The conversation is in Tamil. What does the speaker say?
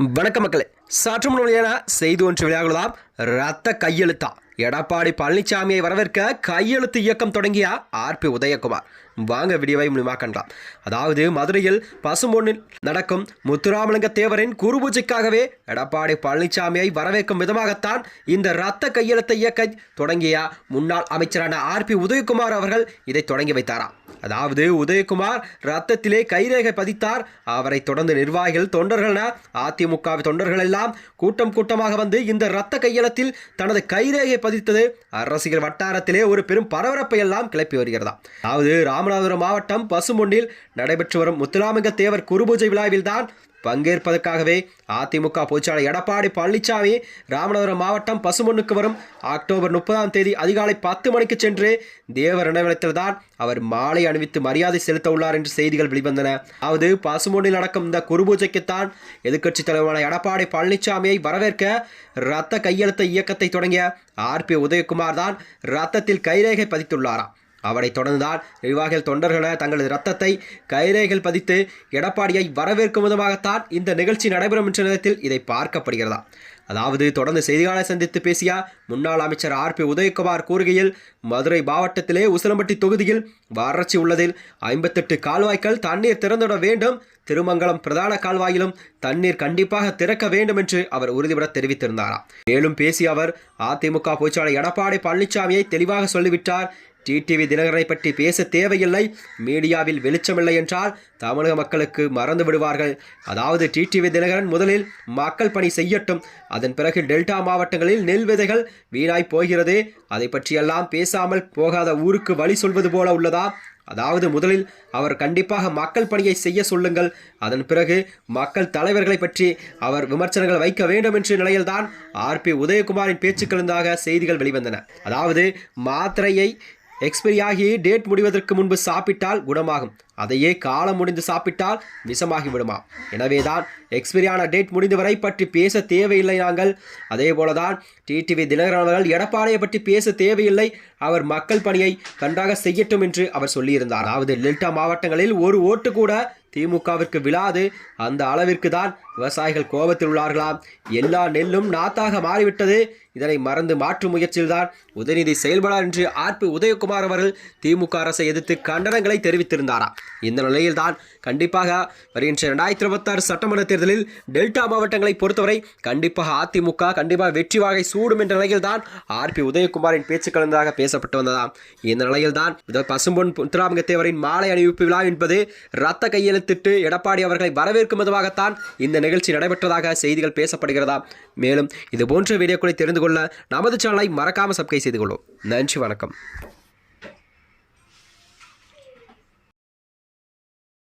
வணக்க மக்களே. சற்று முன் செய்து செய்தி ஒன்று விளையாடலாம் ரத்த கையெழுத்தா. எடப்பாடி பழனிசாமியை வரவேற்க கையெழுத்து இயக்கம் தொடங்கிய ஆர்பி உதயகுமார். வாங்க வீடியோவை மூலியமாக காணலாம் அதாவது மதுரையில் பசும்பொன்னில் நடக்கும் முத்துராமலிங்க தேவரின் குருபூஜைக்காகவே எடப்பாடி பழனிசாமியை வரவேற்கும் விதமாகத்தான் இந்த ரத்த கையெழுத்து இயக்க தொடங்கிய முன்னாள் அமைச்சரான ஆர்பி உதயகுமார் அவர்கள் இதை தொடங்கி வைத்தாராம். அதாவது உதயகுமார் ரத்தத்திலே கைரேகை பதித்தார். அவரை தொடர்ந்து நிர்வாகிகள் தொண்டர்கள் அதிமுக தொண்டர்கள் எல்லாம் கூட்டம் கூட்டமாக வந்து இந்த இரத்த கையெழுத்தில் தனது கைரேகை பதித்தது. அரசியல் வட்டாரத்திலே ஒரு பெரும் பரபரப்பை எல்லாம் கிளப்பி வருகிறதா அதாவது ராமநாதபுரம் மாவட்டம் பசுமொன்னில் நடைபெற்று வரும் முத்துராமலிங்க தேவர் குருபூஜை விழாவில்தான் பங்கேற்பதற்காகவே அதிமுக பொதுச்செயலாளர் எடப்பாடி பழனிசாமி ராமநாதபுரம் மாவட்டம் பசுமண்ணுக்கு வரும் அக்டோபர் முப்பதாம் தேதி அதிகாலை பத்து மணிக்கு சென்று தேவர் நினைவிடத்தில் தான் அவர் மாலை அணிவித்து மரியாதை செலுத்த உள்ளார் என்று செய்திகள் வெளிவந்தன. அதாவது பசுமொன்னில் நடக்கும் இந்த குருபூஜைக்குத்தான் எதிர்க்கட்சித் தலைவரான எடப்பாடி பழனிசாமியை வரவேற்க ரத்த கையெழுத்த இயக்கத்தை தொடங்கிய ஆர்பி உதயகுமார் தான் ரத்தத்தில் கைரேகை பதித்துள்ளாராம். அவரை தொடர்ந்துதான் நிர்வாகிகள் தொண்டர்கள தங்களது ரத்தத்தை கைரேகைகள் பதித்து எடப்பாடியை வரவேற்கும் விதமாகத்தான் இந்த நிகழ்ச்சி நடைபெறும் என்ற நேரத்தில் இதை பார்க்கப்படுகிறதா? அதாவது தொடர்ந்து செய்தியாளர் சந்தித்து பேசிய முன்னாள் அமைச்சர் ஆர் பி உதயகுமார் கூறுகையில் மதுரை மாவட்டத்திலே உசிலம்பட்டி தொகுதியில் வறட்சி உள்ளதில் ஐம்பத்தெட்டு கால்வாய்கள் தண்ணீர் திறந்துவிட வேண்டும். திருமங்கலம் பிரதான கால்வாயிலும் தண்ணீர் கண்டிப்பாக திறக்க வேண்டும் என்று அவர் உறுதிபட தெரிவித்திருந்தாராம் மேலும் பேசிய அவர் அதிமுக பொதுச்சாளர் எடப்பாடி பழனிசாமியை தெளிவாக சொல்லிவிட்டார். டிடிவி தினகரனை பற்றி பேச தேவையில்லை. மீடியாவில் வெளிச்சமில்லை என்றால் தமிழக மக்களுக்கு மறந்து விடுவார்கள். அதாவது டிடிவி தினகரன் முதலில் மக்கள் பணி செய்யட்டும். அதன் பிறகு டெல்டா மாவட்டங்களில் நெல் விதைகள் வீணாய் போகிறது. அதை பற்றியெல்லாம் பேசாமல் போகாத ஊருக்கு வழி சொல்வது போல உள்ளதா? அதாவது முதலில் அவர் கண்டிப்பாக மக்கள் பணியை செய்ய சொல்லுங்கள். அதன் பிறகு மக்கள் தலைவர்களை பற்றி அவர் விமர்சனங்கள் வைக்க வேண்டும் என்ற நிலையில்தான் ஆர்பி உதயகுமாரின் பேச்சுக்களுந்தாக செய்திகள் வெளிவந்தன. அதாவது மாத்திரையை எக்ஸ்பைரி ஆகி டேட் முடிவதற்கு முன்பு சாப்பிட்டால் குணமாகும். அதையே காலம் முடிந்து சாப்பிட்டால் விஷமாகி விடுமா எனவேதான் எக்ஸ்பைரியான டேட் முடிந்தவரை பற்றி பேச தேவையில்லை நாங்கள். அதே போலதான் டிடிவி தினகரன் அவர்கள் எடப்பாடியை பற்றி பேச தேவையில்லை. அவர் மக்கள் பணியை கண்டாக செய்யட்டும் என்று அவர் சொல்லியிருந்தார். அதாவது டெல்டா மாவட்டங்களில் ஒரு ஓட்டு கூட திமுகவிற்கு விழாது. அந்த அளவிற்கு தான் விவசாயிகள் கோபத்தில் உள்ளார்களாம் எல்லா நெல்லும் நாத்தாக மாறிவிட்டது. இதனை மறந்து மாற்றும் முயற்சியில்தான் உதயநிதி செயல்படார் என்று ஆர்பி உதயகுமார் அவர்கள் திமுக அரசை எதிர்த்து கண்டனங்களை தெரிவித்திருந்தாராம் இந்த நிலையில்தான் கண்டிப்பாக வருகின்ற இரண்டாயிரத்தி இருபத்தாறு சட்டமன்ற தேர்தலில் டெல்டா மாவட்டங்களை பொறுத்தவரை கண்டிப்பாக அதிமுக கண்டிப்பாக வெற்றி வாகை சூடும் என்ற நிலையில்தான் ஆர்பி உதயகுமாரின் பேச்சு கலந்ததாக பேசப்பட்டு வந்ததாம். இந்த நிலையில்தான் பசும்பொன் முத்துராமலிங்க தேவரின் மாலை அணிவிப்பு விழா என்பது ரத்த கையெழுத்திட்டு எடப்பாடி அவர்களை வரவேற்கும் விதமாகத்தான் இந்த நிகழ்ச்சி நடைபெற்றதாக செய்திகள் பேசப்படுகிறதா? மேலும் இதுபோன்ற வீடியோக்களை தெரிந்து கொள்ள நமது சேனலை மறக்காமல் சப்ஸ்கிரைப் செய்து கொள்ளும். நன்றி வணக்கம்.